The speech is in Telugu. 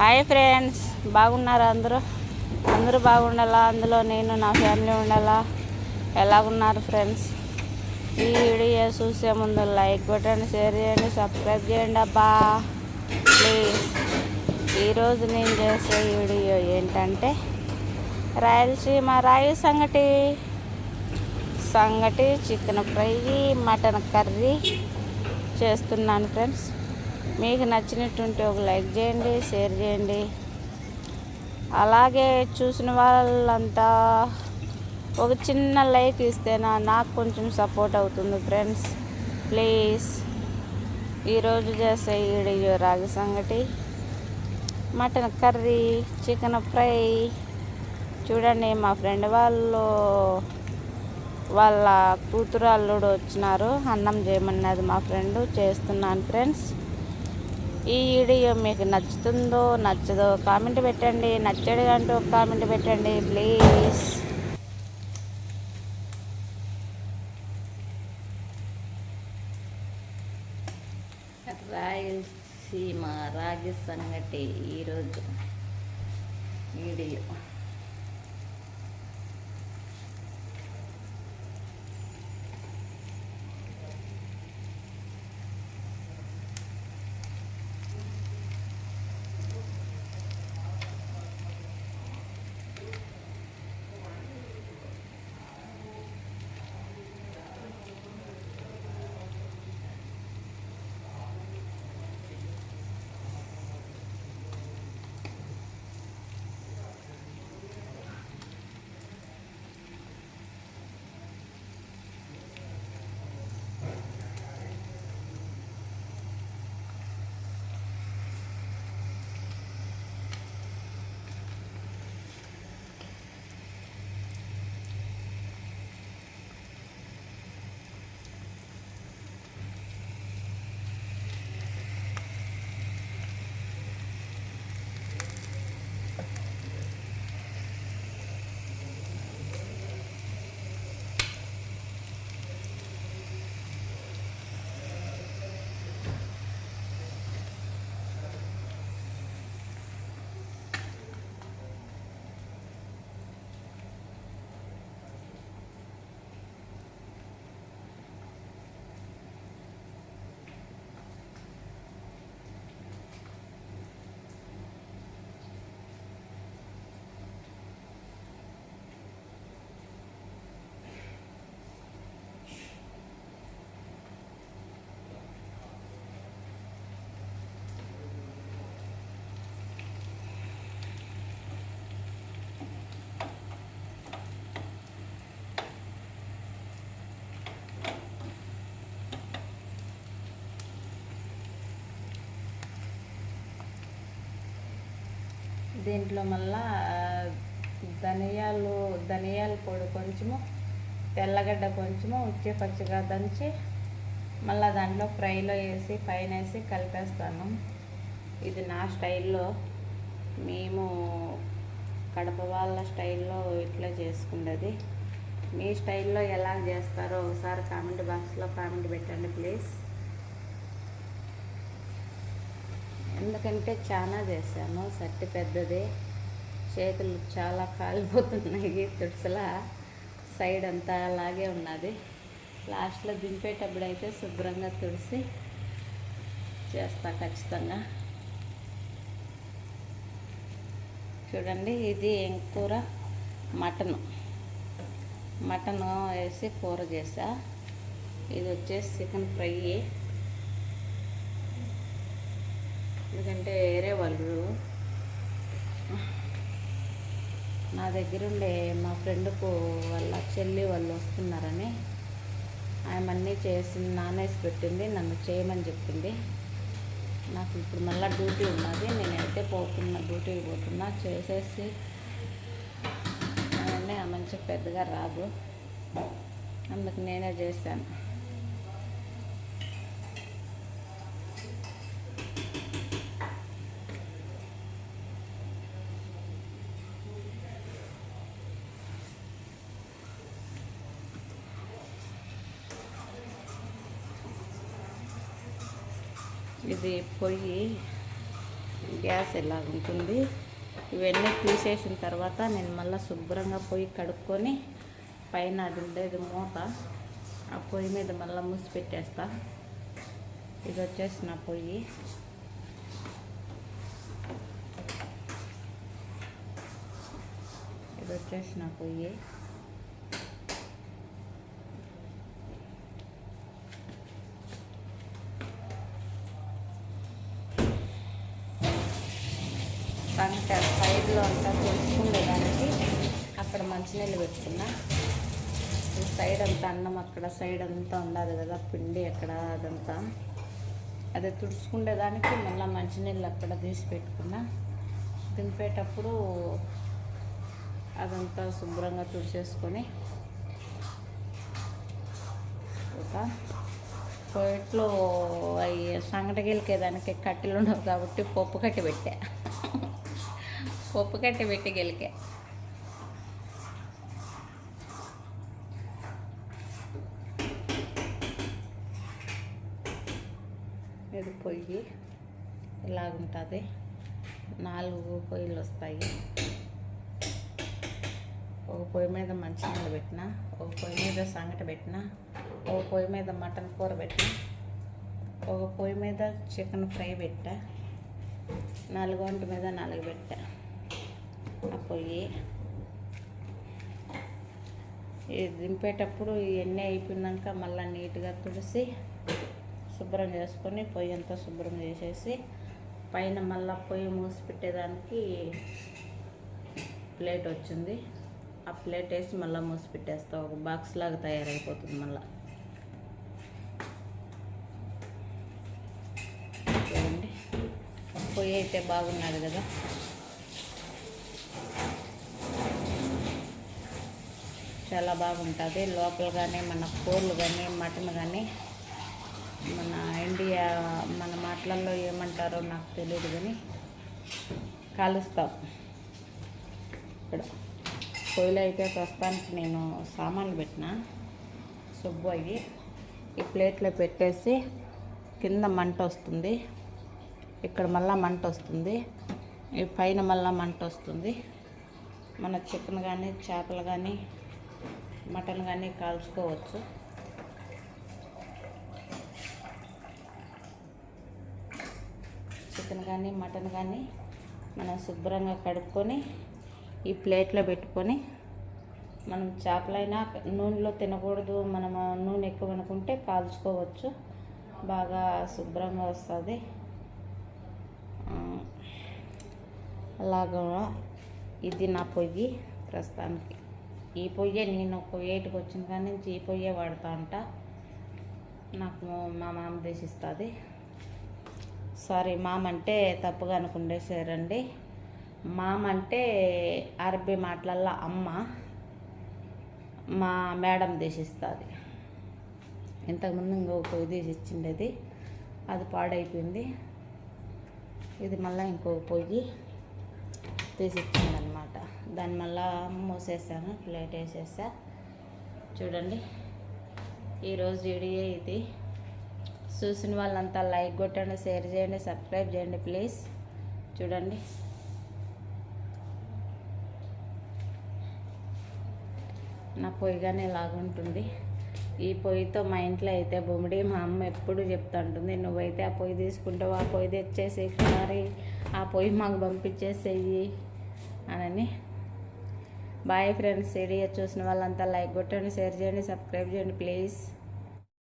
హాయ్ ఫ్రెండ్స్ బాగున్నారా అందరూ? అందరూ బాగుండాలా? అందులో నేను నా ఫ్యామిలీ ఉండాలా? ఎలాగున్నారు ఫ్రెండ్స్? ఈ వీడియో చూసే ముందు లైక్ బటన్ షేర్ చేయండి సబ్స్క్రైబ్ చేయండి అబ్బా. ప్లీజ్. ఈరోజు నేను చేసే వీడియో ఏంటంటే రాయలసీమ రాయి సంగటి. సంగటి చికెన్ ఫ్రై మటన్ కర్రీ చేస్తున్నాను ఫ్రెండ్స్. మీకు నచ్చినట్టుంటే ఒక లైక్ చేయండి షేర్ చేయండి. అలాగే చూసిన వాళ్ళంతా ఒక చిన్న లైక్ ఇస్తేనా నాకు కొంచెం సపోర్ట్ అవుతుంది ఫ్రెండ్స్. ప్లీజ్. ఈరోజు చేసే వీడియో రాగి సంగటి మటన్ కర్రీ చికెన్ ఫ్రై. చూడండి మా ఫ్రెండ్ వాళ్ళు వాళ్ళ కూతురు అల్లుడు వచ్చినారు. అన్నం చేయమన్నది మా ఫ్రెండ్ చేస్తున్నాను ఫ్రెండ్స్. ఈ వీడియో మీకు నచ్చుతుందో నచ్చదో కామెంట్ పెట్టండి. నచ్చడు అంటూ ఒక కామెంట్ పెట్టండి ప్లీజ్. రాయలసీమ రాగి సంగటి ఈరోజు వీడియో. దీంట్లో మళ్ళా ధనియాలు ధనియాల పొడి కొంచెము తెల్లగడ్డ కొంచెము ఉచ్చి పచ్చిగా దంచి మళ్ళీ దాంట్లో ఫ్రైలో వేసి పైన వేసి కలిపేస్తాను. ఇది నా స్టైల్లో. మేము కడప వాళ్ళ స్టైల్లో ఇట్లా చేసుకునేది మీ స్టైల్లో ఎలా చేస్తారో ఒకసారి కామెంట్ బాక్స్లో కామెంట్ పెట్టండి ప్లీజ్. ఎందుకంటే చాలా చేశాను సట్టి పెద్దది. చేతులు చాలా కాలిపోతున్నాయి. తుడుసలా సైడ్ అంతా అలాగే ఉన్నది. లాస్ట్లో దింపేటప్పుడు అయితే శుభ్రంగా తుడిసి చేస్తా ఖచ్చితంగా. చూడండి ఇది ఏం కూర? మటను. మటన్ వేసి కూర చేసా. ఇది వచ్చేసి చికెన్ ఫ్రై ఎందుకంటే వేరే వాళ్ళు. నా దగ్గర ఉండే మా ఫ్రెండ్కు వాళ్ళ చెల్లి వాళ్ళు వస్తున్నారని ఆయమన్నీ చేసి నానేసి పెట్టింది నన్ను చేయమని చెప్పింది. నాకు ఇప్పుడు మళ్ళీ డ్యూటీ ఉన్నది నేనైతే పోతున్నా డ్యూటీకి పోతున్నా చేసేసి అవన్నీ ఆ మంచి పెద్దగా రాదు. అందుకు నేనే చేశాను. ఇది పొయ్యి గ్యాస్ ఎలా ఉంటుంది ఇవన్నీ తీసేసిన తర్వాత నేను మళ్ళీ శుభ్రంగా పొయ్యి కడుక్కొని పైన అది ఉండేది మూత ఆ పొయ్యి మీద మళ్ళీ మూసి పెట్టేస్తా. ఇది వచ్చేసి నా పొయ్యి. ఇది వచ్చేసి నా పొయ్యి. సంట సైడ్లో అంతా తెలుసుకునేదానికి అక్కడ మంచినీళ్ళు పెట్టుకున్నా. ఈ సైడ్ అంతా అన్నం అక్కడ సైడ్ అంతా ఉండదు కదా పిండి అక్కడ అదంతా. అది తుడుచుకునేదానికి మళ్ళీ మంచినీళ్ళు అక్కడ తీసి పెట్టుకున్నా. దింపేటప్పుడు అదంతా శుభ్రంగా తుడిచేసుకొని ఒక పొయ్యిట్లో అవి సంగటగిలికేదానికి కట్టెలు ఉండవు కాబట్టి పప్పు కట్టి పెట్టా. పప్పు కట్టి పెట్టి గెలికా. ఇది పొయ్యి. ఇలాగుంటుంది. నాలుగు పొయ్యిలు వస్తాయి ఒక పొయ్యి మీద మంచినీళ్ళు పెట్టిన ఒక పొయ్యి మీద సంగటి పెట్టిన ఒక పొయ్యి మీద మటన్ కూర పెట్టిన ఒక పొయ్యి మీద చికెన్ ఫ్రై పెట్టా నాలుగు వంట మీద నాలుగు పెట్టా. పొయ్యి దింపేటప్పుడు ఇవన్నీ అయిపోయినాక మళ్ళీ నీట్గా తుడిసి శుభ్రం చేసుకొని పొయ్యి అంతా శుభ్రం చేసేసి పైన మళ్ళీ పొయ్యి మూసి పెట్టేదానికి ప్లేట్ వచ్చింది. ఆ ప్లేట్ వేసి మళ్ళీ మూసి పెట్టేస్తా. ఒక బాక్స్ లాగా తయారైపోతుంది మళ్ళీ. చూడండి పొయ్యి అయితే బాగున్నది కదా. చాలా బాగుంటుంది. లోపల కానీ మన కూరలు కానీ మటన్ కానీ మన ఇండియా మన మాటలలో ఏమంటారో నాకు తెలియదు కానీ కాలుస్తాం. ఇక్కడ పొయ్యిలో అయితే ప్రస్తుతానికి నేను సామాన్లు పెట్టిన. సుబ్బు అయ్యి ఈ ప్లేట్లో పెట్టేసి కింద మంట వస్తుంది. ఇక్కడ మళ్ళా మంట వస్తుంది. ఈ పైన మళ్ళా మంట వస్తుంది. మన చికెన్ కానీ చేపలు కానీ మటన్ కానీ కాల్చుకోవచ్చు. చికెన్ కానీ మటన్ కానీ మనం శుభ్రంగా కడుక్కొని ఈ ప్లేట్లో పెట్టుకొని మనం చేపలైనా నూనెలో తినకూడదు. మనం నూనె ఎక్కువ అనుకుంటే కాల్చుకోవచ్చు. బాగా శుభ్రంగా వస్తుంది. అలాగా ఇది నా పొయ్యి ప్రస్తుతానికి. ఈ పొయ్యే నేను పొయ్యేటికి వచ్చిన కానీ నుంచి ఈ పొయ్యే వాడుతా అంట. నాకు మా మామ దేశిస్తుంది సారీ మామ అంటే తప్పుగా అనుకుండేసారండి. మామ అంటే అరబీ మాటలల్లో అమ్మ మా మేడం దేశిస్తుంది ఇంతకుముందు ఇంకొక పొయ్యి తీసి ఇచ్చిండేది. అది పాడైపోయింది. ఇది మళ్ళీ ఇంకొక పొయ్యి తీసి దాన్ని మళ్ళా మూసేసాను ప్లేట్ వేసేసా. చూడండి ఈరోజు వీడియో ఇది. చూసిన వాళ్ళంతా లైక్ కొట్టండి షేర్ చేయండి సబ్స్క్రైబ్ చేయండి ప్లీజ్. చూడండి. నా పొయ్యి కానీ ఇలాగుంటుంది ఈ పొయ్యితో మా ఇంట్లో అయితే బొమ్మిడి మా అమ్మ ఎప్పుడు చెప్తుంటుంది నువ్వైతే ఆ పొయ్యి తీసుకుంటావు ఆ పొయ్యి తెచ్చేసి మరి ఆ పొయ్యి మాకు పంపించేసేయి అనని. బాయ్ ఫ్రెండ్స్ సిడిఎస్ చూసిన వాళ్ళంతా లైక్ కొట్టండి షేర్ చేయండి సబ్స్క్రైబ్ చేయండి ప్లీజ్